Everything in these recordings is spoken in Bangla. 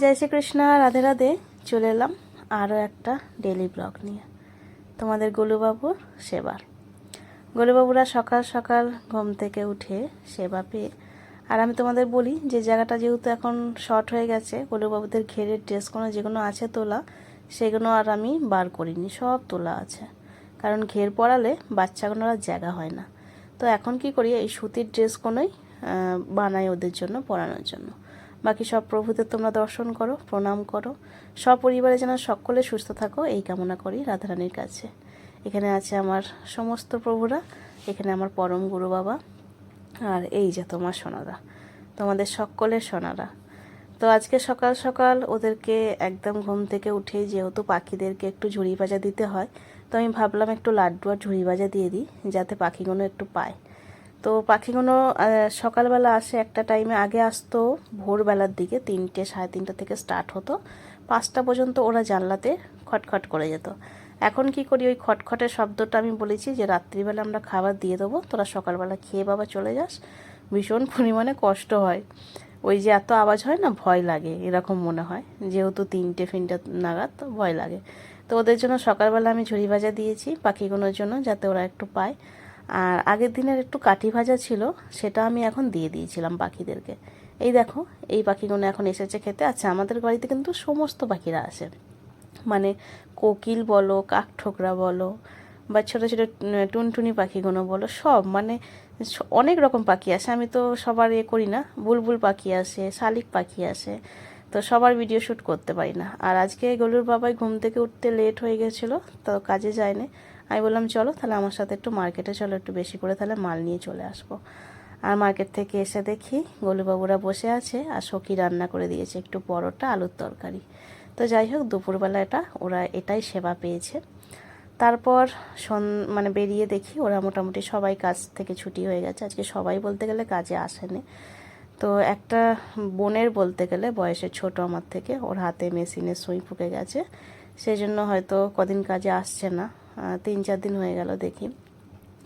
জয় শ্রীকৃষ্ণ, রাধে রাধে। চলে এলাম আরও একটা ডেলি ব্লগ নিয়ে। তোমাদের গোলুবাবুর সেবার। গোলুবাবুরা সকাল সকাল ঘুম থেকে উঠে সেবা পেয়ে, আর আমি তোমাদের বলি, যে জায়গাটা যেহেতু এখন শর্ট হয়ে গেছে, গোলুবাবুদের ঘেরের ড্রেসগুলো যেগুলো আছে তোলা, সেগুলো আর আমি বার করিনি, সব তোলা আছে। কারণ ঘের পরালে বাচ্চাগুলোর আর জায়গা হয় না। তো এখন কি করি, এই সুতির ড্রেসগুলোই বানাই ওদের জন্য, পরানোর জন্য। বাকি সব প্রভুদের তোমরা দর্শন করো, প্রণাম করো। সব পরিবারে যেন সকলে সুস্থ থাকো, এই কামনা করি রাধারানীর কাছে। এখানে আছে আমার সমস্ত প্রভুরা, এখানে আমার পরম গুরু বাবা, আর এই যে তোমার সোনারা, তোমাদের সকলের সোনারা। তো আজকে সকাল সকাল ওদেরকে একদম ঘুম থেকে উঠে যেহেতু পাখিদেরকে একটু ঝুড়ি ভাজা দিতে হয়, তো আমি ভাবলাম একটু লাড্ডু আর ঝুড়ি ভাজা দিয়ে দিই, যাতে পাখিগুলো একটু পায়। তো পাখিগুলো সকালবেলা আসে একটা টাইমে আগে আসতো ভোরবেলার দিকে, তিনটে, সাড়ে তিনটে থেকে স্টার্ট হতো। পাঁচটা পর্যন্ত ওরা জানলাতে খটখট করে যেত। এখন কি করি, ওই খটখটের শব্দটা আমি বলেছি যে, রাত্রিবেলা আমরা খাবার দিয়ে দেবো, তোরা সকালবেলা খেয়ে বাবা চলে যাস। ভীষণ পরিমাণে কষ্ট হয়। ওই যে এত আওয়াজ হয় না, ভয় লাগে, এরকম মনে হয়। যেহেতু তিনটে ফিনটে নাগাদ, ভয় লাগে। তো ওদের জন্য সকালবেলা আমি ঝুড়ি ভাজা দিয়েছি পাখিগুলোর জন্য, যাতে ওরা একটু পায়। আর আগের দিনের একটু কাঠি ভাজা ছিল, সেটা আমি এখন দিয়ে দিয়েছিলাম পাখিদেরকে। এই দেখো, এই পাখিগুলো এখন এসেছে খেতে। আচ্ছা আমাদের বাড়িতে কিন্তু সমস্ত পাখিরা আসে। মানে কোকিল বলো, কাকঠোকরা বলো, বা ছোটো ছোটো টুনটুনি পাখিগুলো বলো, সব। মানে অনেক রকম পাখি আসে। আমি তো সবার এ করি না। বুলবুল পাখি আসে, শালিক পাখি আসে। তো সবার ভিডিও শ্যুট করতে পারি না। আর আজকে গলুর বাবাই ঘুম থেকে উঠতে লেট হয়ে গেছিল, তো কাজে যায়নি। আমি বললাম, চলো তাহলে আমার সাথে একটু মার্কেটে চলো, একটু বেশি করে তাহলে মাল নিয়ে চলে আসব। আর মার্কেট থেকে এসে দেখি গলুবাবুরা বসে আছে আর সখী রান্না করে দিয়েছে একটু পরোটা, আলুর তরকারি। তো যাই হোক, দুপুরবেলা এটা, ওরা এটাই সেবা পেয়েছে। তারপর সন মানে বেরিয়ে দেখি ওরা মোটামুটি সবাই কাজ থেকে ছুটি হয়ে গেছে। আজকে সবাই বলতে গেলে কাজে আসেনি। তো একটা বোনের বলতে গেলে বয়সে ছোট আমার থেকে, ওর হাতে মেশিনে সুই ফুকে গেছে। সেই জন্য হয়তো কদিন কাজে আসছে না। তিন চার দিন হয়ে গেল দেখি।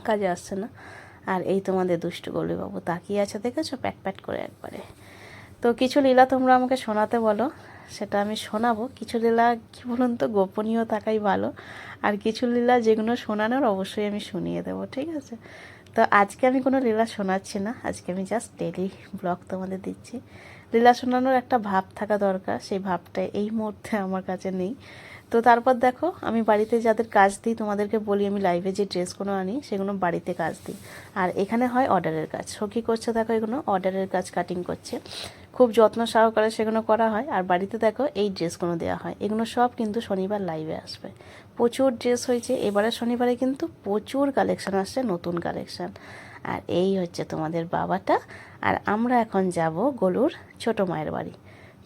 কাজে আসছে না। আর এই তোমাদের দুষ্টু বাবু তাকিয়ে আছে দেখেছ? প্যাট প্যাট করে একবারে। তো কিছু লীলা তোমরা আমাকে শোনাতে বলো। সেটা আমি শোনাবো। কিছু লীলা কী বলুন তো? গোপনীয় থাকাই ভালো। আর কিছু লীলা যেগুলো শোনানোর অবশ্যই আমি শুনিয়ে দেবো, ঠিক আছে? তো আজকে আমি কোনো লীলা শোনাচ্ছি না। আজকে আমি জাস্ট ডেলি ব্লগ তোমাদের দিচ্ছি। লীলা শোনানোর একটা ভাব থাকা দরকার। সেই ভাবটা এই মুহূর্তে আমার কাছে নেই। তো তারপর দেখো, আমি বাড়িতে যাদের কাজ দিই, তোমাদেরকে বলি, আমি লাইভে যে ড্রেসগুলো আনি, সেগুলো বাড়িতে কাজ দিই। আর এখানে হয় অর্ডারের কাজ। সখী করছে দেখো, এগুলো অর্ডারের কাজ কাটিং করছে। খুব যত্ন সহকারে সেগুলো করা হয়। আর বাড়িতে দেখো, এই ড্রেসগুলো দেওয়া হয়। এগুলো সব কিন্তু শনিবার লাইভে আসবে। প্রচুর ড্রেস হয়েছে। এবারে শনিবারে কিন্তু প্রচুর কালেকশান আসছে, নতুন কালেকশান আর এই হচ্ছে তোমাদের বাবাটা। আর আমরা এখন যাব গলুর ছোট মায়ের বাড়ি।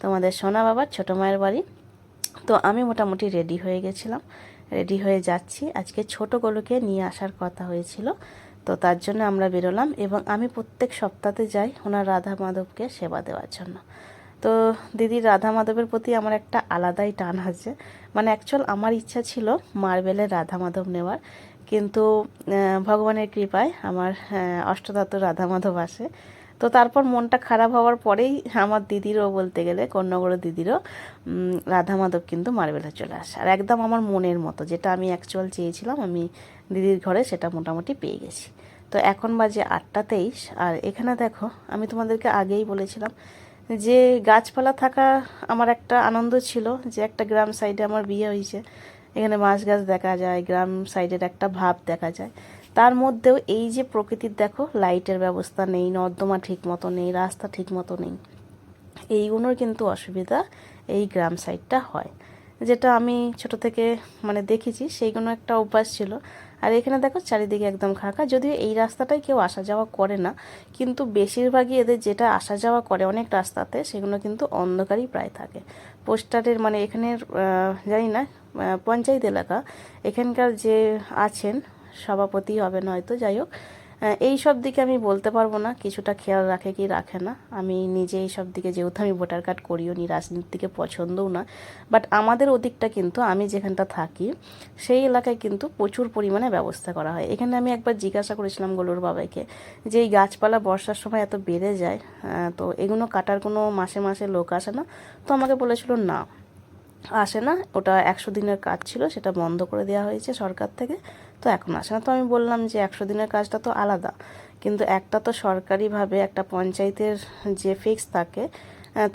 তোমাদের সোনা বাবার ছোট মায়ের বাড়ি। তো আমি মোটামুটি রেডি হয়ে গেছিলাম। রেডি হয়ে যাচ্ছি। আজকে ছোট গলুকে নিয়ে আসার কথা হয়েছিল। তো তার জন্য আমরা বেরোলাম এবং আমি প্রত্যেক সপ্তাহে যাই ওনার রাধা মাধবকে সেবা দেওয়ার জন্য। তো দিদির রাধা মাধবের প্রতি আমার একটা আলাদাই টান আছে। মানে অ্যাকচুয়াল আমার ইচ্ছা ছিল মার্বেলের রাধা মাধব নেওয়ার। কিন্তু ভগবানের কৃপায় আমার অষ্টধাতু রাধা মাধব আসে। তো তারপর মনটা খারাপ হওয়ার পরেই আমার দিদিরও বলতে গেলে কন্যাগড় দিদিরও রাধা মাধব কিন্তু মার্বেলে চলে আসে। আর একদম আমার মনের মতো, যেটা আমি অ্যাকচুয়াল চেয়েছিলাম, আমি দিদির ঘরে সেটা মোটামুটি পেয়ে গেছি। তো এখন বাজে আটটা তেইশ, আর এখানে দেখো, আমি তোমাদেরকে আগেই বলেছিলাম যে গাছপালা থাকা আমার একটা আনন্দ ছিল, যে একটা গ্রাম সাইডে আমার বিয়ে হয়েছে। এখানে মাছ গাছ দেখা যায়, গ্রাম সাইডের একটা ভাব দেখা যায়। তার মধ্যেও এই যে প্রকৃতির দেখো, লাইটের ব্যবস্থা নেই, নর্দমা ঠিক মতো নেই, রাস্তা ঠিক মতো নেই। এইগুলোর কিন্তু অসুবিধা এই গ্রাম সাইডটা হয়। যেটা আমি ছোট থেকে মানে দেখেছি সেইগুলো একটা অভ্যাস ছিল। আর এখানে দেখো চারিদিকে একদম খাঁকা। যদিও এই রাস্তাটাই কেউ আসা যাওয়া করে না, কিন্তু বেশিরভাগই এদের যেটা আসা যাওয়া করে অনেক রাস্তাতে সেগুলো কিন্তু অন্ধকারই প্রায় থাকে। পোস্টারের মানে এখানের জানি না পঞ্চায়েত এলাকা এখানকার যে আছেন সভাপতি হবেন হয়তো যাই হোক। এই সব দিকে আমি বলতে পারব না, কিছুটা খেয়াল রাখে কি রাখে না। আমি নিজে এই সব দিকে, যেহেতু আমি ভোটার কার্ড করিও নি, রাজনীতিকে পছন্দও না। বাট আমাদের ওদিকটা কিন্তু, আমি যেখানটা থাকি, সেই এলাকায় কিন্তু প্রচুর পরিমাণে ব্যবস্থা করা হয়। এখানে আমি একবার জিজ্ঞাসা করেছিলাম গোলুর বাবাকে যে, এই গাছপালা বর্ষার সময় এত বেড়ে যায় তো এগুলো কাটার কোনো মাসে মাসে লোক আসে না? তো আমাকে বলেছিল, না, আসে না। ওটা একশো দিনের কাজ ছিল, সেটা বন্ধ করে দেওয়া হয়েছে সরকার থেকে। তো এখন আসে না। তো আমি বললাম যে একশো দিনের কাজটা তো আলাদা। কিন্তু একটা তো সরকারিভাবে একটা পঞ্চায়েতের যে ফিক্স থাকে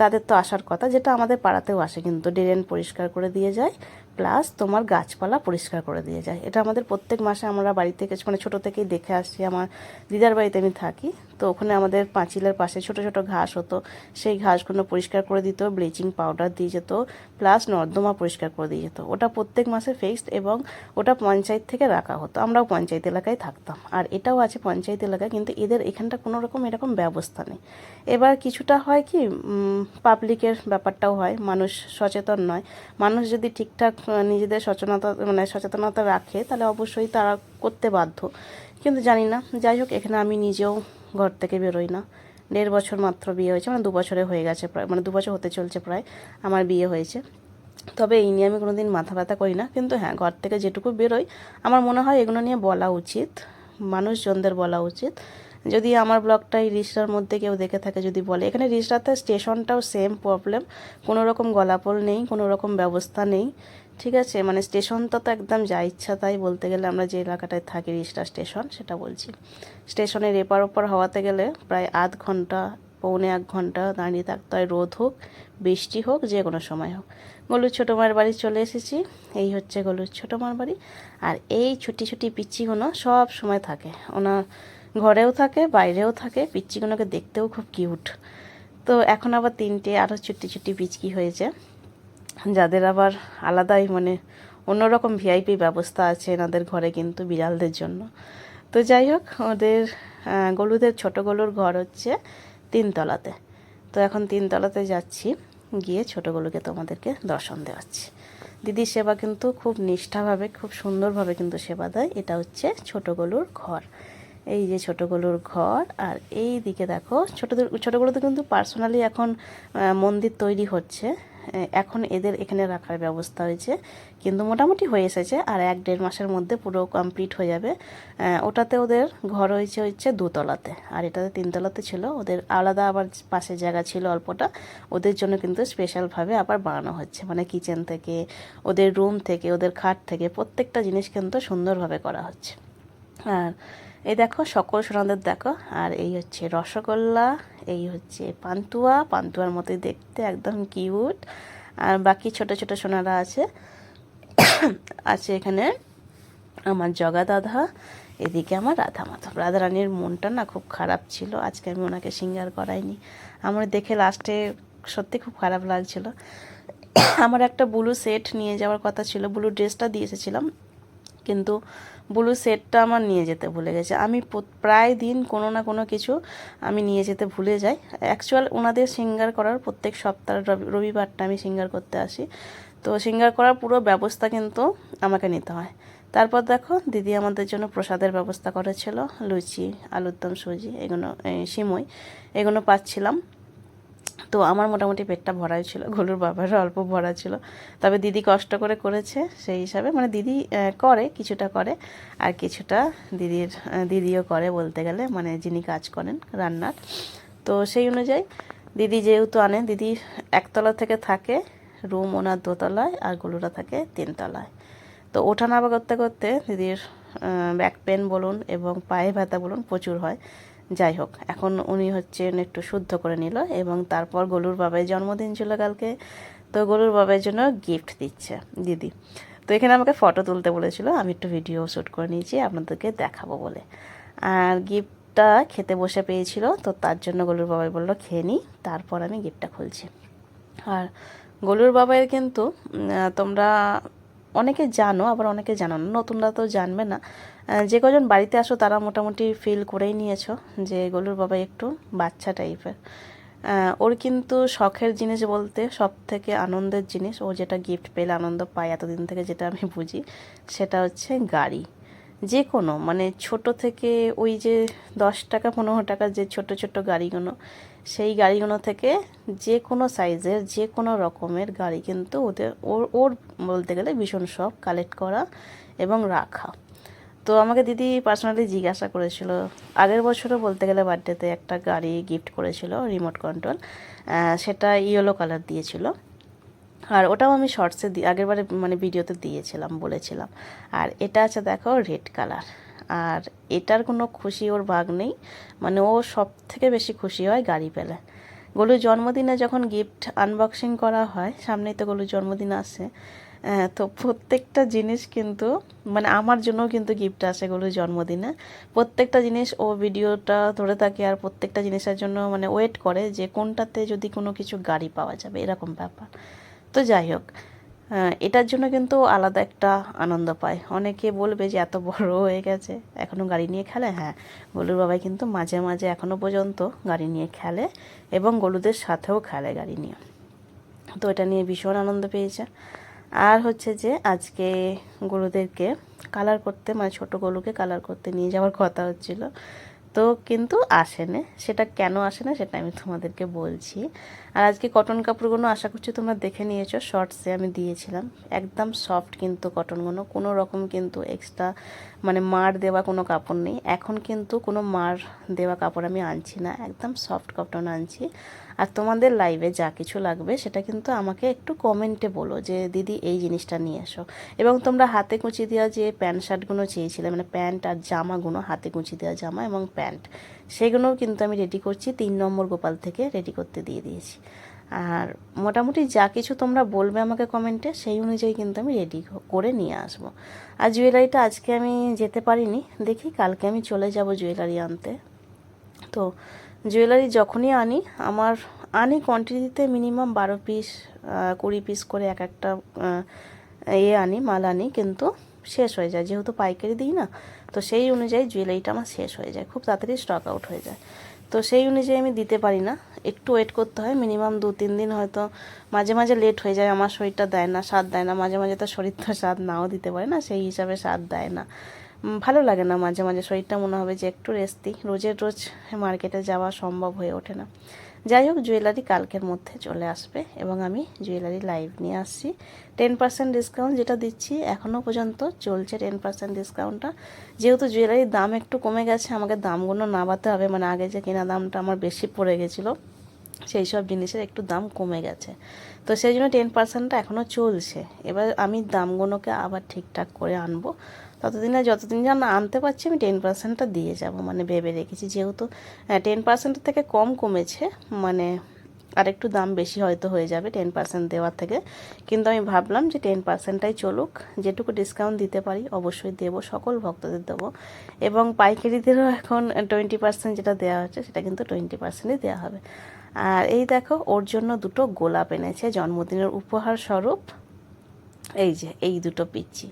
তাদের তো আসার কথা, যেটা আমাদের পাড়াতেও আসে। কিন্তু ড্রেন পরিষ্কার করে দিয়ে যায় প্লাস তোমার গাছপালা পরিষ্কার করে দিয়ে যায়। এটা আমাদের প্রত্যেক মাসে আমরা বাড়ি থেকে মানে ছোটো থেকেই দেখে আসছি আমার দিদার বাড়িতে আমি থাকি, তো ওখানে আমাদের পাঁচিলের পাশে ছোট ছোট ঘাস হতো। সেই ঘাসগুলো পরিষ্কার করে দিত ব্লিচিং পাউডার দিয়ে যেত প্লাস নর্দমা পরিষ্কার করে দিয়ে যেত। ওটা প্রত্যেক মাসে ফিক্সড এবং ওটা পঞ্চায়েত থেকে রাখা হতো। আমরাও পঞ্চায়েত এলাকায় থাকতাম। আর এটাও আছে পঞ্চায়েত এলাকায়, কিন্তু এদের এখানটা কোনো রকম এরকম ব্যবস্থা নেই। এবার কিছুটা হয় কি পাবলিকের ব্যাপারটাও হয়। মানুষ সচেতন নয়। মানুষ যদি ঠিকঠাক নিজেদের সচেতনতা মানে সচেতনতা রাখে, তাহলে অবশ্যই তারা করতে বাধ্য। কিন্তু জানি না, যাই হোক, এখানে আমি নিজেও ঘর থেকে বেরোই না। দেড় বছর মাত্র বিয়ে হয়েছে মানে দু বছরে হয়ে গেছে প্রায় মানে দু বছর হতে চলছে প্রায়, আমার বিয়ে হয়েছে। তবে এই নিয়ে আমি কোনো দিন মাথা ব্যথা করি না, কিন্তু হ্যাঁ ঘর থেকে যেটুকু বেরোই, আমার মনে হয় এগুলো নিয়ে বলা উচিত, মানুষজনদের বলা উচিত। যদি আমার ব্লগটাই রিসরার মধ্যে কেউ দেখে থাকে, যদি বলে, এখানে রিসরাতে স্টেশনটাও সেম প্রবলেম কোনো রকম গলাপল নেই, কোনো রকম ব্যবস্থা নেই। ঠিক আছে মানে স্টেশনটা তো একদম যা ইচ্ছা তাই বলতে গেলে আমরা যে এলাকাটায় থাকি রিসরা স্টেশন সেটা বলছি। স্টেশনের এপার ওপার হওয়াতে গেলে প্রায় আধ ঘণ্টা, পৌনে এক ঘণ্টা দাঁড়িয়ে থাকতে হয়, রোদ হোক, বৃষ্টি হোক, যে কোনো সময় হোক। গলুর ছোটো মায়ের বাড়ি চলে এসেছি, এই হচ্ছে গলুর ছোটো মার বাড়ি। আর এই ছুটি ছুটি পিচ্চিগুলো সব সময় থাকে। ওনার ঘরেও থাকে, বাইরেও থাকে পিচ্চিগুলোকে দেখতেও খুব কিউট তো এখন আবার তিনটে আরও ছুটি ছুটি পিচকি হয়েছে। যাদের আবার আলাদাই মানে অন্যরকম ভিআইপি ব্যবস্থা আছে এনাদের ঘরে কিন্তু বিড়ালদের জন্য। তো যাই হোক, ওদের গলুদের, ছোট গলুর ঘর হচ্ছে তিনতলাতে। তো এখন তিনতলাতে যাচ্ছি, গিয়ে ছোট গলুকে তোমাদেরকে দর্শন দেওয়াচ্ছি। দিদির সেবা কিন্তু খুব নিষ্ঠাভাবে, খুব সুন্দরভাবে কিন্তু সেবা দেয়। এটা হচ্ছে ছোট গলুর ঘর। এই যে ছোট গলুর ঘর, আর এই দিকে দেখো, ছোটদের ছোটোগুলোতে কিন্তু পার্সোনালি এখন মন্দির তৈরি হচ্ছে। এখন এদের এখানে রাখার ব্যবস্থা হয়েছে। কিন্তু মোটামুটি হয়ে এসেছে আর এক দেড় মাসের মধ্যে পুরো কমপ্লিট হয়ে যাবে। ওটাতে ওদের ঘর হয়েছে হচ্ছে দুতলাতে। আর এটাতে তিনতলাতে ছিল। ওদের আলাদা আবার পাশে জায়গা ছিল অল্পটা। ওদের জন্য কিন্তু স্পেশালভাবে আবার বানানো হচ্ছে। মানে কিচেন থেকে, ওদের রুম থেকে, ওদের খাট থেকে প্রত্যেকটা জিনিস কিন্তু সুন্দরভাবে করা হচ্ছে। আর এই দেখো, সকল সোনাদের দেখো। আর এই হচ্ছে রসগোল্লা, এই হচ্ছে পান্তুয়া। পান্তুয়ার মতোই দেখতে, একদম কিউট। আর বাকি ছোট ছোট সোনারা আছে। আছে এখানে আমার জগা দাদা, এদিকে আমার রাধা মাধব। রাধা রানীর মনটা না খুব খারাপ ছিল, আজকে আমি ওনাকে সিঙ্গার করাইনি। আমার দেখে লাস্টে সত্যি খুব খারাপ লাগছিল। আমার একটা ব্লু সেট নিয়ে যাওয়ার কথা ছিল ব্লু ড্রেসটা দিয়ে এসেছিলাম। কিন্তু ব্লু সেটটা আমার নিয়ে যেতে ভুলে গেছে। আমি প্রায় দিন কোনো না কোনো কিছু আমি নিয়ে যেতে ভুলে যাই। অ্যাকচুয়াল ওনাদের সিঙ্গার করার প্রত্যেক সপ্তাহ রবি- রবিবারটা আমি সিঙ্গার করতে আসি। তো সিঙ্গার করার পুরো ব্যবস্থা কিন্তু আমাকে নিতে হয়। তারপর দেখো, দিদি আমাদের জন্য প্রসাদের ব্যবস্থা করেছিল, লুচি আলুর দম সুজি এগুলো সিমই এগুলো পাচ্ছিলাম। তো আমার মোটামুটি পেটটা ভরাই ছিল ঘলুর বাবারও অল্প ভরা ছিল। তবে দিদি কষ্ট করে করেছে সেই হিসাবে মানে দিদি করে, কিছুটা করে, আর কিছুটা দিদির দিদিও করে বলতে গেলে মানে যিনি কাজ করেন রান্নার। তো সেই অনুযায়ী দিদি যেহেতু আনে, দিদি একতলা থেকে থাকে, রুম ওনার দোতলায় আর গলুরা থাকে তিনতলায়। তো ওঠা নামা করতে করতে দিদির ব্যাক পেন বলুন এবং পায়ে ব্যথা বলুন প্রচুর হয়। যাই হোক, এখন উনি হচ্ছে একটু শুদ্ধ করে নিল এবং তারপর গলুর বাবার জন্মদিন ছিল কালকে। তো গলুর বাবার জন্য গিফট দিচ্ছে দিদি। তো এখানে আমাকে ফটো তুলতে বলেছিল, আমি একটু ভিডিও শ্যুট করে নিয়েছি, আপনাদেরকে দেখাবো বলে। আর গিফটটা খেতে বসে পেয়েছিল, তো তার জন্য গলুর বাবাই বলল, খেয়ে নিই তারপর আমি গিফটটা খুলছি। আর গলুর বাবাইয়ের কিন্তু তোমরা অনেকে জানো, আবার অনেকে জানো না, নতুনরা তো জানবে না। যে কজন বাড়িতে আসো তারা মোটামুটি ফিল করেই নিয়েছো যে গলুর বাবা একটু বাচ্চা টাইপের ওর কিন্তু শখের জিনিস বলতে সব থেকে আনন্দের জিনিস, ও যেটা গিফট পেলে আনন্দ পায় এতদিন থেকে যেটা আমি বুঝি, সেটা হচ্ছে গাড়ি। যে কোনো মানে ছোট থেকে ওই যে দশ টাকা, পনেরো টাকা যে ছোট ছোট গাড়িগুলো সেই গাড়িগুলো থেকে যে কোনো সাইজের যে কোনো রকমের গাড়ি কিন্তু ওদের ওর ওর বলতে গেলে ভীষণ শখ কালেক্ট করা এবং রাখা। তো আমাকে দিদি পার্সোনালি জিজ্ঞাসা করেছিল, আগের বছরও বলতে গেলে বার্থডেতে একটা গাড়ি গিফট করেছিল রিমোট কন্ট্রোল সেটা ইয়েলো কালার দিয়েছিল। আর ওটাও আমি শর্টসে আগেরবারে মানে ভিডিওতে দিয়েছিলাম, বলেছিলাম। আর এটা আছে দেখো রেড কালার আর এটার কোনো খুশি ওর ভাগ নেই। মানে ও সব থেকে বেশি খুশি হয় গাড়ি পেলে। গলুর জন্মদিনে যখন গিফট আনবক্সিং করা হয়, সামনেই তো গলুর জন্মদিন আসে তো প্রত্যেকটা জিনিস কিন্তু মানে আমার জন্যও কিন্তু গিফট আসে গলুর জন্মদিনে। প্রত্যেকটা জিনিস ও ভিডিওটা ধরে থাকে আর প্রত্যেকটা জিনিসের জন্য মানে ওয়েট করে যে কোনটাতে যদি কোনো কিছু গাড়ি পাওয়া যাবে, এরকম ব্যাপার। তো যাই হোক এটার জন্য কিন্তু আলাদা একটা আনন্দ পায়। অনেকে বলবে যে, এত বড় হয়ে গেছে এখনও গাড়ি নিয়ে খেলে? হ্যাঁ গলুর বাবাই কিন্তু মাঝে মাঝে এখনও পর্যন্ত গাড়ি নিয়ে খেলে এবং গলুদের সাথেও খেলে গাড়ি নিয়ে। তো এটা নিয়ে ভীষণ আনন্দ পেয়েছে। আর হচ্ছে যে, আজকে গরুদেরকে কালার করতে মানে ছোট গরুকে কালার করতে নিয়ে যাওয়ার কথা হচ্ছিল। তো কিন্তু আসে না সেটা কেন আসে না সেটা আমি তোমাদেরকে বলছি। আর আজকে কটন কাপড়গুলো আশা করছি তোমরা দেখে নিয়েছো। শর্টসে আমি দিয়েছিলাম। একদম সফট কিন্তু কটনগুলো কোনো রকম কিন্তু এক্সট্রা মানে মার দেওয়া কোনো কাপড় নেই। এখন কিন্তু কোনো মার দেওয়া কাপড় আমি আনছি না। একদম সফট কটন আনছি। আর তোমাদের লাইভে যা কিছু লাগবে সেটা কিন্তু আমাকে একটু কমেন্টে বলো যে, দিদি, এই জিনিসটা নিয়ে এসো। এবং তোমরা হাতে কুচি দেওয়া যে প্যান্ট শার্টগুলো চেয়েছিলে মানে প্যান্ট আর জামাগুলো, হাতে কুচি দেওয়া জামা এবং প্যান্ট, সেগুলোও কিন্তু আমি রেডি করছি, তিন নম্বর গোপাল থেকে রেডি করতে দিয়ে দিয়েছি। আর মোটামুটি যা কিছু তোমরা বলবে আমাকে কমেন্টে সেই অনুযায়ী কিন্তু আমি রেডি করে নিয়ে আসব। আর জুয়েলারিটা আজকে আমি যেতে পারিনি, দেখি কালকে আমি চলে যাব জুয়েলারি আনতে। তো জুয়েলারি যখনই আনি, আমার আনি কোয়ান্টিটিতে মিনিমাম বারো পিস কুড়ি পিস করে এক একটা ইয়ে আনি, মাল আনি, কিন্তু শেষ হয়ে যায়। যেহেতু পাইকারি দিই না, তো সেই অনুযায়ী জুয়েলারিটা আমার শেষ হয়ে যায়। খুব তাড়াতাড়ি স্টক আউট হয়ে যায়। তো সেই অনুযায়ী আমি দিতে পারি না। একটু ওয়েট করতে হয় মিনিমাম দু তিন দিন হয়তো মাঝে মাঝে লেট হয়ে যায়, আমার শরীরটা দেয় না, স্বাদ দেয় না, মাঝে মাঝে তো শরীরটা স্বাদ নাও দিতে পারে না, সেই হিসাবে স্বাদ দেয় না। ভালো লাগে না মাঝে মাঝে। শরীরটা মনে হবে যে একটু রেস্ট দিই রোজের রোজ মার্কেটে যাওয়া সম্ভব হয়ে ওঠে না। যাই হোক জুয়েলারি কালকের মধ্যে চলে আসবে এবং আমি জুয়েলারি লাইভ নিয়ে আসছি। টেন পার্সেন্ট ডিসকাউন্ট যেটা দিচ্ছি এখনও পর্যন্ত চলছে টেন পার্সেন্ট ডিসকাউন্টটা যেহেতু জুয়েলারির দাম একটু কমে গেছে, আমাকে দামগুলো নামাতে হবে। মানে আগে যে কেনা দামটা আমার বেশি পড়ে গেছিল, সেই সব জিনিসের একটু দাম কমে গেছে। তো সেই জন্য টেন পার্সেন্টটা এখনও চলছে। এবার আমি দামগুলোকে আবার ঠিকঠাক করে আনব। ততদিনে যতদিন যেন আনতে পারছি আমি টেন পার্সেন্টটা দিয়ে যাব। মানে ভেবে রেখেছি যেহেতু টেন পার্সেন্টের থেকে কম কমেছে মানে আর একটু দাম বেশি হয়তো হয়ে যাবে টেন পার্সেন্ট দেওয়ার থেকে। কিন্তু আমি ভাবলাম যে টেন পার্সেন্টটাই চলুক, যেটুকু ডিসকাউন্ট দিতে পারি অবশ্যই দেবো, সকল ভক্তদের দেবো। এবং পাইকারিদেরও এখন টোয়েন্টি পার্সেন্ট যেটা দেওয়া হচ্ছে, সেটা কিন্তু টোয়েন্টি পার্সেন্টই দেওয়া হবে। আর এই দেখো, ওর জন্য দুটো গোলাপ এনেছে, জন্মদিনের উপহার স্বরূপ। এই যে, এই দুটো পিচ্ছি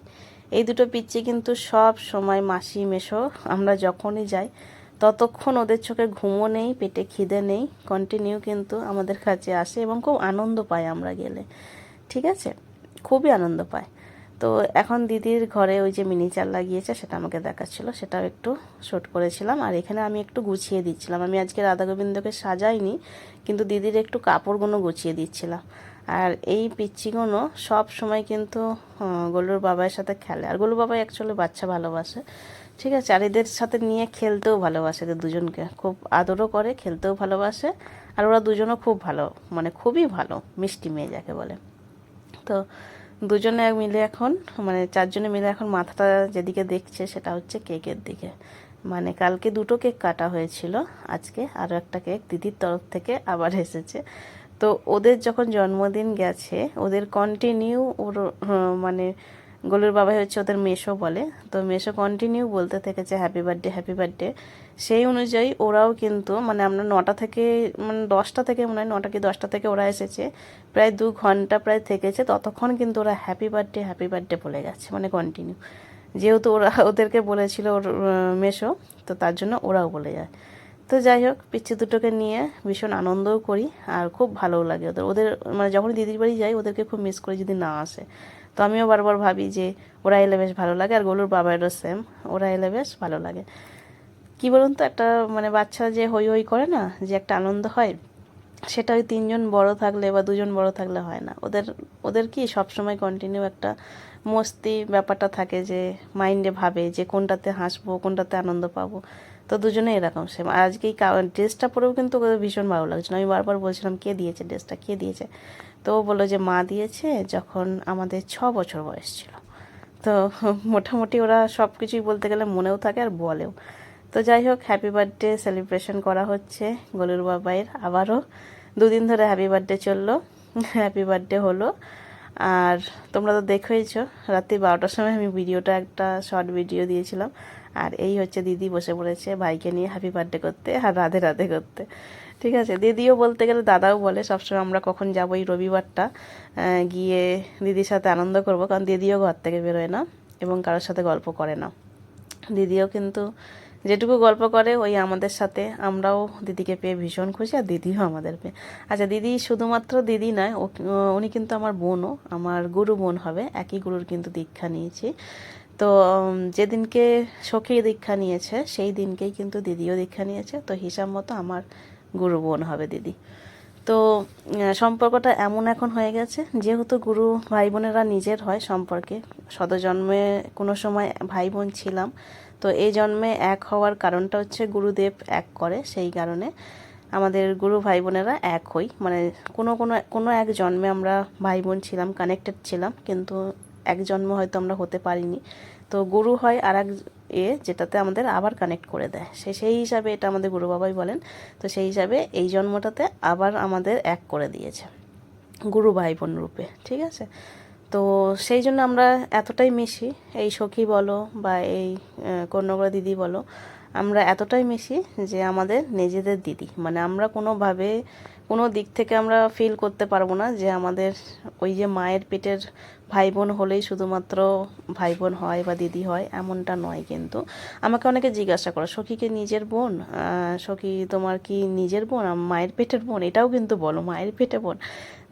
এই দুটো পিচ্ছি কিন্তু সব সময় মাসি মেশো আমরা যখনই যাই, ততক্ষণ ওদের চোখে ঘুমো নেই, পেটে খিদে নেই কন্টিনিউ কিন্তু আমাদের কাছে আসে এবং খুব আনন্দ পাই আমরা গেলে, ঠিক আছে? খুবই আনন্দ পায়। তো এখন দিদির ঘরে ওই যে মিনি চাল লাগিয়েছে, সেটা আমাকে দেখাচ্ছিল, সেটাও একটু শ্যুট করেছিলাম, আর এখানে আমি একটু গুছিয়ে দিচ্ছিলাম। আমি আজকে রাধা গোবিন্দকে সাজাইনি, কিন্তু দিদির একটু কাপড়গুলো গুছিয়ে দিচ্ছিলাম। আর এই পিচ্চিগুলো সব সময় কিন্তু গোলুর বাবার সাথে খেলে। আর গোলু বাবা অ্যাকচুয়ালি বাচ্চা ভালোবাসে। ঠিক আছে? আর এদের সাথে নিয়ে খেলতেও ভালোবাসে এদের দুজনকে। খুব আদরও করে, খেলতেও ভালোবাসে। আর ওরা দুজনও খুব ভালো মানে খুবই ভালো, মিষ্টি মেয়ে যাকে বলে। তো দুজনে মিলে এখন মানে চারজনে মিলে এখন মাথাটা যেদিকে দেখছে সেটা হচ্ছে কেকের দিকে। মানে কালকে দুটো কেক কাটা হয়েছিল, আজকে আরও একটা কেক। দিদির তরফ থেকে আবার এসেছে। তো ওদের যখন জন্মদিন গেছে, ওদের কন্টিনিউ ওর মানে গোলুর বাবাই হচ্ছে ওদের মেশো বলে। তো মেশো কন্টিনিউ বলতে থেকেছে হ্যাপি বার্থডে হ্যাপি বার্থডে সেই অনুযায়ী ওরাও কিন্তু মানে আমরা নটা থেকে মানে দশটা থেকে মনে হয় নটা কি দশটা থেকে ওরা এসেছে, প্রায় দু ঘণ্টা প্রায় থেকেছে। ততক্ষণ কিন্তু ওরা হ্যাপি বার্থডে হ্যাপি বার্থডে বলে গেছে মানে কন্টিনিউ যেহেতু ওরা, ওদেরকে বলেছিল ওর মেশো তো তার জন্য ওরাও বলে যায়। তো যাই হোক পিচ্ছি দুটোকে নিয়ে ভীষণ আনন্দও করি আর খুব ভালোও লাগে ওদের। ওদের মানে যখন দিদির বাড়ি যাই, ওদেরকে খুব মিস করি যদি না আসে। তো আমিও বারবার ভাবি যে ওরা এলে বেশ ভালো লাগে আর গোলুর বাবারও সেম ওরা এলে বেশ ভালো লাগে। কি বলুন তো, একটা মানে বাচ্চা যে হই হই করে না, যে একটা আনন্দ হয়, সেটা ওই তিনজন বড় থাকলে বা দুজন বড় থাকলে হয় না। ওদের ওদের কি সবসময় কন্টিনিউ একটা মস্তি ব্যাপারটা থাকে যে মাইন্ডে ভাবে যে কোনটাতে হাসবো, কোনটাতে আনন্দ পাবো। তো দুজনে এরকম সেম আর আজকে এই ড্রেসটা পরেও কিন্তু ওদের ভীষণ ভালো লাগছিল। আমি বারবার বলছিলাম, কে দিয়েছে ড্রেসটা? কে দিয়েছে? তো ও বলল যে, মা দিয়েছে যখন আমাদের ছ বছর বয়স ছিল। তো মোটামুটি ওরা সব কিছুই বলতে গেলে মনেও থাকে আর বলেও। তো যাই হোক হ্যাপি বার্থডে সেলিব্রেশন করা হচ্ছে গলুর বাবাইয়ের। আবারও দুদিন ধরে হ্যাপি বার্থডে চলল। হ্যাপি বার্থডে হলো। আর তোমরা তো দেখেইছো, রাত্রি বারোটার সময় আমি ভিডিওটা একটা শর্ট ভিডিও দিয়েছিলাম। আর এই হচ্ছে দিদি বসে পড়েছে ভাইকে নিয়ে হ্যাপি বার্থডে করতে আর রাধে রাধে করতে। ঠিক আছে? দিদিও বলতে গেলে দাদাও বলে, সবসময় আমরা কখন যাব এই রবিবারটা গিয়ে দিদির সাথে আনন্দ করব। কারণ দিদিও ঘর থেকে বেরোয় না এবং কারোর সাথে গল্প করে না। দিদিও কিন্তু যেটুকু গল্প করে, ওই আমাদের সাথে। আমরাও দিদিকে পেয়ে ভীষণ খুশি, আর দিদিও আমাদের পেয়ে। আচ্ছা দিদি শুধুমাত্র দিদি নয় উনি কিন্তু আমার বোনও, আমার গুরু বোন হবে, একই গুরুর কিন্তু দীক্ষা নিয়েছি। তো যেদিনকে সখী দীক্ষা নিয়েছে, সেই দিনকেই কিন্তু দিদিও দীক্ষা নিয়েছে। তো হিসাব মতো আমার গুরু বোন হবে দিদি। তো সম্পর্কটা এমন এখন হয়ে গেছে, যেহেতু গুরু ভাই বোনেরা নিজের হয় সম্পর্কে। সদজন্মে কোনো সময় ভাই বোন ছিলাম তো এই জন্মে এক হওয়ার কারণটা হচ্ছে গুরুদেব এক করে, সেই কারণে আমাদের গুরু ভাই বোনেরা এক হই। মানে কোনো কোনো কোনো এক জন্মে আমরা ভাই বোন ছিলাম কানেক্টেড ছিলাম, কিন্তু এক জন্ম হয়তো আমরা হতে পারিনি। তো গুরু হয় আর এক এ যেটাতে আমাদের আবার কানেক্ট করে দেয়। সে, সেই হিসাবে এটা আমাদের গুরু বাবাই বলেন। তো সেই হিসাবে এই জন্মটাতে আবার আমাদের এক করে দিয়েছে। গুরু ভাই বোন রূপে, ঠিক আছে? তো সেই জন্য আমরা এতটাই মিশি। এই সখী বলো বা এই কন্যাগুলো দিদি বলো, আমরা এতটাই মিশি যে আমাদের নিজেদের দিদি। মানে আমরা কোনোভাবে, কোনো দিক থেকে আমরা ফিল করতে পারব না যে আমাদের ওই যে মায়ের পেটের ভাই বোন হলেই শুধুমাত্র ভাই বোন হয় বা দিদি হয়, এমনটা নয় কিন্তু। আমাকে অনেকে জিজ্ঞাসা করো সখীকে নিজের বোন? সখী, তোমার কি নিজের বোন? মায়ের পেটের বোন। এটাও কিন্তু বলো, মায়ের পেটে বোন।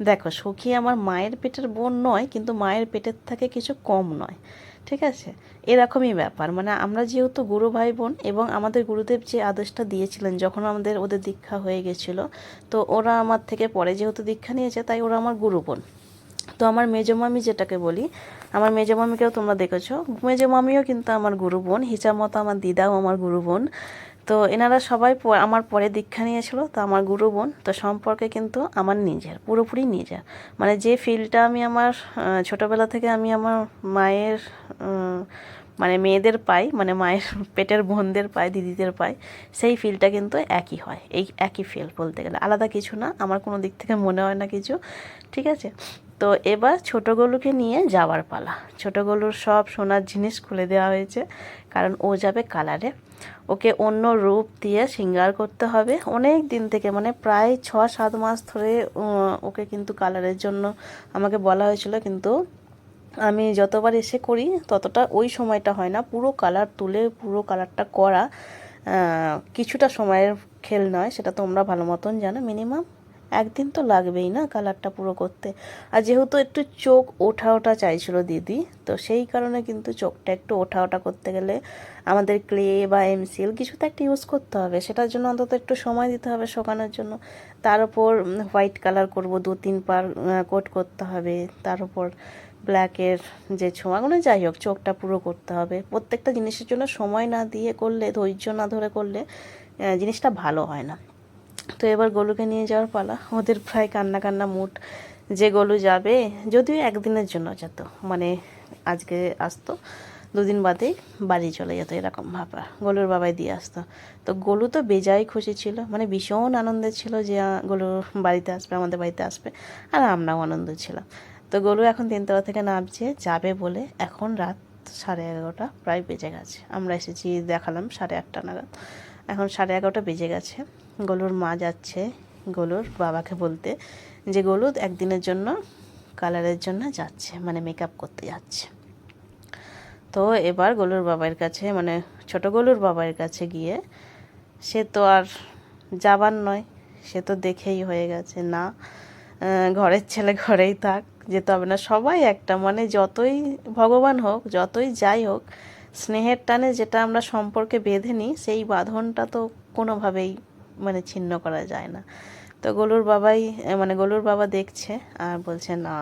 দেখো, সখী আমার মায়ের পেটের বোন নয়, কিন্তু মায়ের পেটের থেকে কিছু কম নয়, ঠিক আছে? এরকমই ব্যাপার। মানে আমরা যেহেতু গুরু ভাই বোন এবং আমাদের গুরুদেব যে আদেশটা দিয়েছিলেন, যখন আমাদের ওদের দীক্ষা হয়ে গেছিল, তো ওরা আমার থেকে পরে যেহেতু দীক্ষা নিয়েছে, তাই ওরা আমার গুরু বোন। তো আমার মেজো মামি যেটাকে বলি, আমার মেজো মামিকেও তোমরা দেখেছ। মেজো মামিও কিন্তু আমার গুরু বোন হিসাব মতো আমার দিদাও আমার গুরু বোন। তো এনারা সবাই আমার পরে দীক্ষা নিয়েছিল, তো আমার গুরু বোন, তো সম্পর্কে কিন্তু আমার নিজের, পুরোপুরি নিজের। মানে যে ফিলটা আমি আমার ছোটোবেলা থেকে আমি আমার মায়ের মানে মেয়েদের পাই মানে মায়ের পেটের বোনদের পাই, দিদিদের পাই, সেই ফিলটা কিন্তু একই হয়। এই একই ফিল বলতে গেলে। আলাদা কিছু না, আমার কোনো দিক থেকে মনে হয় না কিছু, ঠিক আছে? তো এবার ছোটো গলুকে নিয়ে যাওয়ার পালা। ছোটো গলুর সব সোনার জিনিস খুলে দেওয়া হয়েছে, কারণ ও যাবে কালারে। ওকে অন্য রূপ দিয়ে সিঙ্গার করতে হবে। অনেক দিন থেকে মানে প্রায় ছ সাত মাস ধরে ওকে কিন্তু কালারের জন্য আমাকে বলা হয়েছিল, কিন্তু আমি যতবার এসে করি, ততটা ওই সময়টা হয় না। পুরো কালার তুলে, পুরো কালারটা করা কিছুটা সময়ের খেল নয়, সেটা তোমরা ভালো মতন জানো, মিনিমাম একদিন তো লাগবেই না কালারটা পুরো করতে। আর যেহেতু একটু চোখ ওঠা ওঠা চাইছিল দিদি, তো সেই কারণে কিন্তু চোখটা একটু ওঠা ওঠা করতে গেলে আমাদের ক্লে বা এমসিএল কিছু তো একটা ইউজ করতে হবে। সেটার জন্য অন্তত একটু সময় দিতে হবে শোকানোর জন্য। তার উপর হোয়াইট কালার করব, দু তিন পার কোট করতে হবে। তার উপর ব্ল্যাকের যে ছোঁয়াগুলো যাই হোক, চোখটা পুরো করতে হবে। প্রত্যেকটা জিনিসের জন্য সময় না দিয়ে করলে, ধৈর্য না ধরে করলে জিনিসটা ভালো হয় না। তো এবার গলুকে নিয়ে যাওয়ার পালা। ওদের প্রায় কান্না কান্না মুড। যে গলু যাবে, যদিও একদিনের জন্য যেত মানে আজকে আসতো, দুদিন বাদেই বাড়ি চলে যেত, এরকম ভাবা। গলুর বাবাই দিয়ে আসতো। তো গলু তো বেজাই খুশি ছিল মানে ভীষণ আনন্দের ছিল যে গলু বাড়িতে আসবে, আমাদের বাড়িতে আসবে, আর আমরাও আনন্দ ছিলাম। তো গলু এখন তিনতলা থেকে নামছে, যাবে বলে এখন রাত সাড়ে এগারোটা, প্রায় বেজে গেছে। আমরা এসেছি, দেখালাম সাড়ে আটটা নাগাদ। এখন সাড়ে এগারোটা বেজে গেছে। গলুর মা যাচ্ছে, গলুর বাবাকে বলতে যে গলু একদিনের জন্য কালারের জন্য যাচ্ছে মানে মেকআপ করতে যাচ্ছে। তো এবার গলুর বাবার কাছে মানে ছোট গলুর বাবার কাছে গিয়ে সে তো আর যাবার নয়, সে তো দেখেই হয়ে গেছে। না ঘরের ছেলে ঘরেই থাক, যেতে হবে না। সবাই একটা মানে যতই ভগবান হোক, যতই যাই হোক স্নেহের টানে যেটা আমরা সম্পর্কে বেঁধে নিই, সেই বাঁধনটা তো কোনোভাবেই মানে ছিন্ন করা যায় না। তো গোলুর বাবাই মানে গোলুর বাবা দেখছে আর বলছে, না,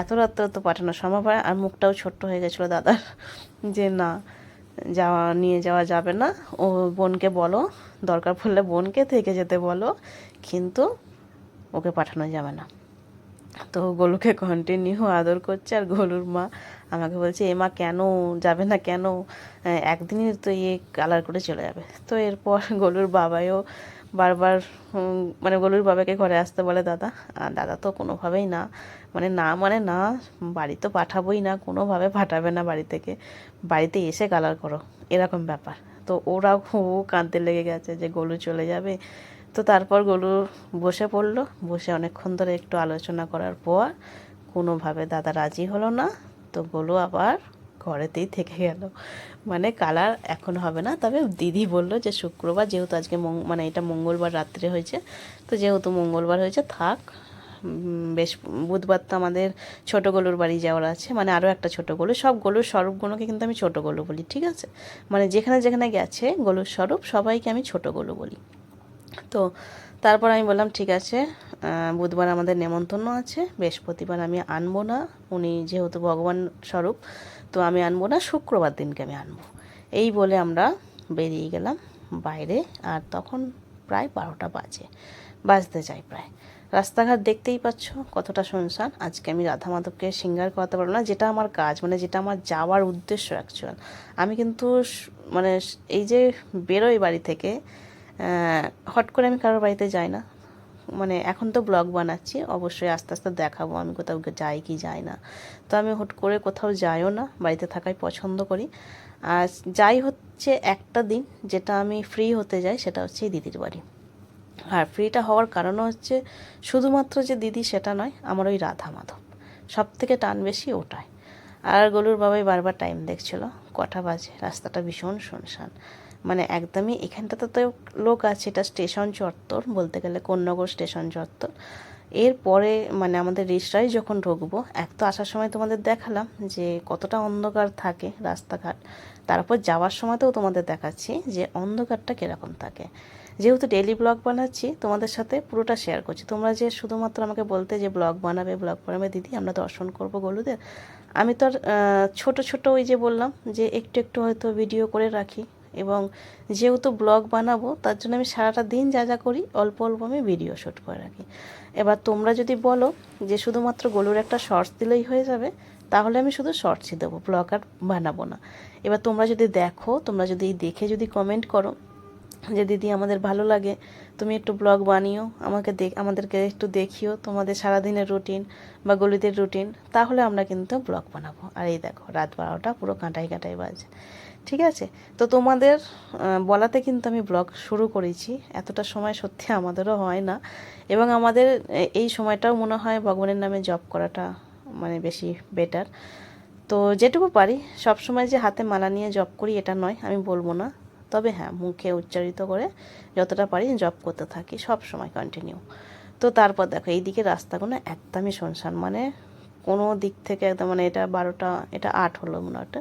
এত রাত্রে তো পাঠানো সম্ভব হয়। আর মুখটাও ছোট্ট হয়ে গেছিল দাদার, যে, না, যাওয়া, নিয়ে যাওয়া যাবে না। ও বোনকে বলো, দরকার পড়লে বোনকে থেকে যেতে বলো, কিন্তু ওকে পাঠানো যাবে না। তো গোলুকে কন্টিনিউ আদর করছে আর গোলুর মা আমাকে বলছে, এ মা কেন? যাবে না কেন? একদিনই তো ইয়ে কালার করে চলে যাবে। তো এরপর গোলুর বাবাইও বারবার মানে গোলুর বাবাকে ঘরে আসতে বলে, দাদা আর দাদা তো কোনোভাবেই না মানে না মানে না, বাড়ি তো পাঠাবোই না, কোনোভাবে পাঠাবে না বাড়ি থেকে। বাড়িতে এসে কালার করো। এরকম ব্যাপার। তো ওরাও খুব কাঁদতে লেগে গেছে যে গোলু চলে যাবে। তো তারপর গোলু বসে পড়ল। বসে অনেকক্ষণ ধরে একটু আলোচনা করার পর কোনোভাবে দাদা রাজি হলো না, তো গোলু আবার ঘরেতেই থেকে গেল। মানে কালার এখন হবে না, তবে দিদি বলল যে শুক্রবার যেহেতু আজকে মানে এটা মঙ্গলবার রাত্রে হয়েছে, তো যেহেতু মঙ্গলবার হয়েছে থাক। বেশ বুধবার তো আমাদের ছোটো গলুর বাড়ি যাওয়ার আছে মানে আরও একটা ছোট গলু। সব গলুর স্বরূপগুলোকে কিন্তু আমি ছোট গলু বলি, ঠিক আছে? মানে যেখানে যেখানে গেছে গলুর স্বরূপ সবাইকে আমি ছোট গলু বলি। তো তারপর আমি বললাম, ঠিক আছে বুধবার আমাদের নেমন্তন্ন আছে। বৃহস্পতিবার আমি আনব না। উনি যেহেতু ভগবান স্বরূপ, তো আমি আনব না, শুক্রবার দিনকে আমি আনব। এই বলে আমরা বেরিয়ে গেলাম বাইরে আর তখন প্রায় বারোটা বাজে। বাজতে চাই প্রায়। রাস্তাঘাট দেখতেই পাচ্ছ কতটা শুনশান। আজকে আমি রাধা মাধবকে সিঙ্গার করাতে পারব না। যেটা আমার কাজ মানে যেটা আমার যাওয়ার উদ্দেশ্য অ্যাকচুয়াল আমি কিন্তু মানে এই যে বেরোই বাড়ি থেকে হট করে আমি কারোর বাড়িতে যাই না। মানে এখন তো ব্লগ বানাচ্ছি, অবশ্যই আস্তে আস্তে দেখাবো আমি কোথাও যাই কি যাই না। তো আমি হুট করে কোথাও যাইও না, বাড়িতে থাকাই পছন্দ করি। আর যাই হচ্ছে একটা দিন যেটা আমি ফ্রি হতে যাই, সেটা হচ্ছে দিদির বাড়ি। আর ফ্রিটা হওয়ার কারণও হচ্ছে শুধুমাত্র যে দিদি সেটা নয়, আমার ওই রাধা মাধব। সব থেকে টান বেশি ওটাই। আর গলুর বাবাই বারবার টাইম দেখছিল, কটা বাজে, রাস্তাটা ভীষণ শুনশান। মানে একদমই এখানটাতে তো লোক আছে, এটা স্টেশন চত্বর বলতে গেলে কোন্নগর স্টেশন চত্বর। এরপরে মানে আমাদের রিসরাই যখন ঢুকবো, এক তো আসার সময় তোমাদের দেখালাম যে কতটা অন্ধকার থাকে রাস্তাঘাট। তারপর যাওয়ার সময়তেও তোমাদের দেখাচ্ছি যে অন্ধকারটা কীরকম থাকে। যেহেতু ডেলি ব্লগ বানাচ্ছি, তোমাদের সাথে পুরোটা শেয়ার করছি। তোমরা যে শুধুমাত্র আমাকে বলতে যে ব্লগ বানাবে ব্লগ বানাবে, দিদি, আমরা দর্শন করব গলুদের। আমি তো আর ছোট ছোট ওই যে বললাম যে একটু একটু হয়তো ভিডিও করে রাখি। এবং যেহেতু ব্লগ বানাবো, তার জন্য আমি সারাটা দিন যা যা করি, অল্প অল্প আমি ভিডিও শ্যুট করে রাখি। এবার তোমরা যদি বলো যে শুধুমাত্র গলুর একটা শর্টস দিলেই হয়ে যাবে, তাহলে আমি শুধু শর্টসই দেবো ব্লগ আর বানাবো না। এবার তোমরা যদি দেখো, তোমরা যদি দেখে যদি কমেন্ট করো যে, দিদি, আমাদের ভালো লাগে, তুমি একটু ব্লগ বানিও, আমাকে দেখ আমাদেরকে একটু দেখিও, তোমাদের সারাদিনের রুটিন বা গলিদের রুটিন তাহলে আমরা কিন্তু ব্লগ বানাবো। আর এই দেখো, রাত বারোটা, পুরো কাঁটাই কাঁটাই বাজে ঠিক আছে? তো তোমাদের বলাতে কিন্তু আমি ব্লগ শুরু করেছি। এতটা সময় সত্যি আমাদেরও হয় না। এবং আমাদের এই সময়টাও মনে হয় ভগবানের নামে জব করাটা মানে বেশি বেটার তো যেটুকু পারি, সব সময় যে হাতে মালা নিয়ে জব করি এটা নয়, আমি বলব না। তবে হ্যাঁ মুখে উচ্চারিত করে যতটা পারি জব করতে থাকি, সব সময় কন্টিনিউ তো তারপর দেখো, এইদিকে রাস্তাগুলো একদমই শুনশান মানে কোনো দিক থেকে একদম মানে এটা বারোটা, এটা আট হলো মনে ওটা।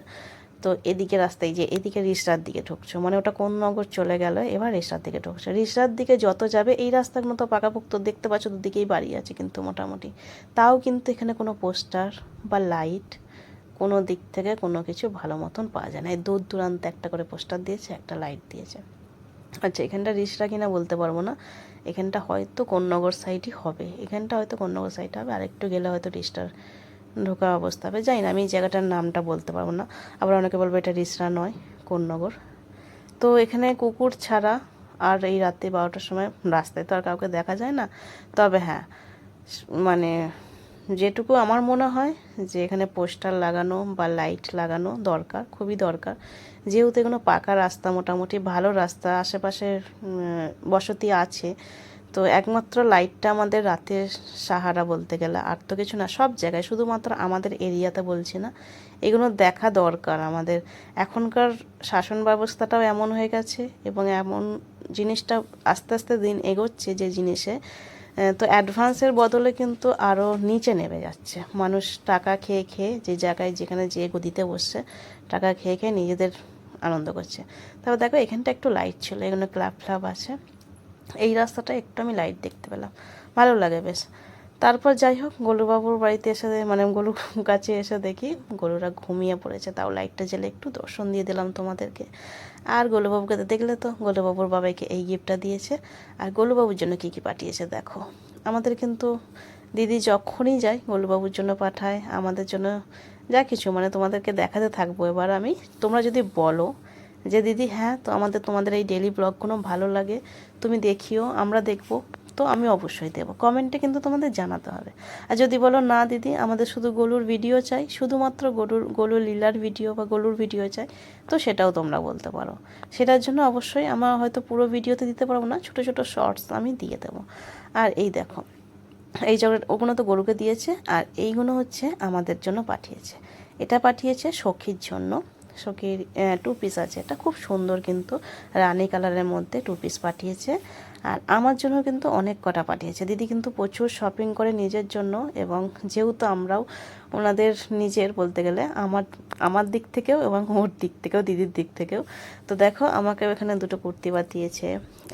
তো এদিকে রাস্তায় যে এদিকে রিসরার দিকে ঢুকছো। মানে ওটা কোন নগর চলে গেল? এবার রিসরার দিকে ঢুকছো। রিসরার দিকে যত যাবে, এই রাস্তাগুলো তো পাকাপোক্ত দেখতে পাচ্ছ, দুদিকেই বাড়ি আছে কিন্তু মোটামুটি। তাও কিন্তু এখানে কোনো পোস্টার বা লাইট কোনো দিক থেকে কোনো কিছু ভালো মতন পাওয়া যায় না। এই দূর দূরান্তে একটা করে পোস্টার দিয়েছে, একটা লাইট দিয়েছে। আচ্ছা এখানটা রিসরা কিনা বলতে পারব না। এখানটা হয়তো কোন্নগর সাইডই হবে। এখানটা হয়তো কোন্নগর সাইড হবে। আর একটু গেলে হয়তো রিসটার ঢোকা অবস্থা হবে। জানি না, আমি এই জায়গাটার নামটা বলতে পারব না। আবার অনেকে বলব এটা রিসরা নয়, কোন্নগর। তো এখানে কুকুর ছাড়া আর এই রাতে বারোটার সময় রাস্তায় তো আর কাউকে দেখা যায় না। তবে হ্যাঁ মানে যেটুকু আমার মনে হয় যে এখানে পোস্টার লাগানো বা লাইট লাগানো দরকার, খুবই দরকার। যেহেতু এগুলো পাকা রাস্তা, মোটামুটি ভালো রাস্তা, আশেপাশের বসতি আছে। তো একমাত্র লাইটটা আমাদের রাতের সাহারা বলতে গেলে, আর তো কিছু না, সব জায়গায়, শুধুমাত্র আমাদের এরিয়াতে বলছি না, এগুলো দেখা দরকার আমাদের। এখনকার শাসন ব্যবস্থাটাও এমন হয়ে গেছে, এবং এমন জিনিসটা আস্তে আস্তে দিন এগোচ্ছে যে জিনিসে তো অ্যাডভান্সের বদলে কিন্তু আরও নিচে নেমে যাচ্ছে। মানুষ টাকা খেয়ে খেয়ে যে জায়গায় যেখানে যে গদিতে বসছে, টাকা খেয়ে খেয়ে নিজেদের আনন্দ করছে। তারপর দেখো, এখানটা একটু লাইট ছিল, এখানে ক্লাব ফ্লাব আছে। এই রাস্তাটা একটু আমি লাইট দেখতে পেলাম। ভালো লাগে বেশ। তারপর যাই হোক, গোলুবাবুর বাড়িতে এসে মানে গোলু কাছে এসে দেখি গরুরা ঘুমিয়ে পড়েছে। তাও লাইটটা জ্বেলে একটু দর্শন দিয়ে দিলাম তোমাদেরকে। আর গোলুবাবুকে দেখলে তো, গোলুবাবুর বাবাইকে এই গিফটটা দিয়েছে। আর গোলুবাবুর জন্য কী কী পাঠিয়েছে দেখো। আমাদের কিন্তু দিদি যখনই যায়, গোলুবাবুর জন্য পাঠায়, আমাদের জন্য যা কিছু মানে তোমাদেরকে দেখাতে থাকব। এবার আমি, তোমরা যদি বলো যে, দিদি হ্যাঁ তো আমাদের, তোমাদের এই ডেলি ব্লগগুলো ভালো লাগে, তুমি দেখিও, আমরা দেখব, তো আমি অবশ্যই দেবো। কমেন্টে কিন্তু তোমাদের জানাতে হবে। আর যদি বলো, না, দিদি, আমাদের শুধু গলুর ভিডিও চাই, শুধুমাত্র গরুর, গলুর লীলার ভিডিও বা গলুর ভিডিও চাই, তো সেটাও তোমরা বলতে পারো। সেটার জন্য অবশ্যই আমার হয়তো পুরো ভিডিওতে দিতে পারব না, ছোটো ছোটো শর্টস আমি দিয়ে দেবো। আর এই দেখো, এই চকলেট ওগুলো তো গরুকে দিয়েছে, আর এইগুলো হচ্ছে আমাদের জন্য পাঠিয়েছে। এটা পাঠিয়েছে সখীর জন্য। সখীর টু পিস আছে। এটা খুব সুন্দর কিন্তু, রানী কালারের মধ্যে টু পিস পাঠিয়েছে। আর আমার জন্য কিন্তু অনেক কটা পাঠিয়েছে। দিদি কিন্তু প্রচুর শপিং করে নিজের জন্য এবং যেহেতু আমরাও ওনাদের নিজের বলতে গেলে, আমার আমার দিক থেকেও এবং ওর দিক থেকেও, দিদির দিক থেকেও। তো দেখো আমাকে এখানে দুটো কুর্তি পাঠিয়েছে।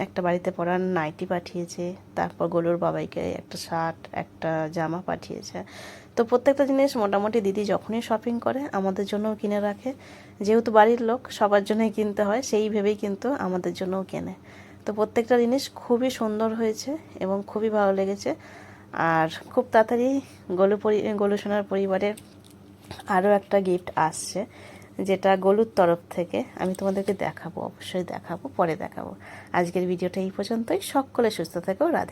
একটা বাড়িতে পরার নাইটি পাঠিয়েছে। তারপর গলুর বাবাইকে একটা শার্ট, একটা জামা পাঠিয়েছে। তো প্রত্যেকটা জিনিস মোটামুটি দিদি যখনই শপিং করে, আমাদের জন্যও কিনে রাখে। যেহেতু বাড়ির লোক, সবার জন্যই কিনতে হয়, সেই ভেবেই কিন্তু আমাদের জন্যও কেনে। তো প্রত্যেকটা জিনিস খুবই সুন্দর হয়েছে এবং খুবই ভালো লেগেছে। আর খুব তাড়াতাড়ি গোলু পরি, গোলু সোনার পরিবারের আরও একটা গিফট আসছে, যেটা গলুর তরফ থেকে। আমি তোমাদেরকে দেখাবো, অবশ্যই দেখাবো, পরে দেখাবো। আজকের ভিডিওটা এই পর্যন্তই। সকলে সুস্থ থেকো, রাধে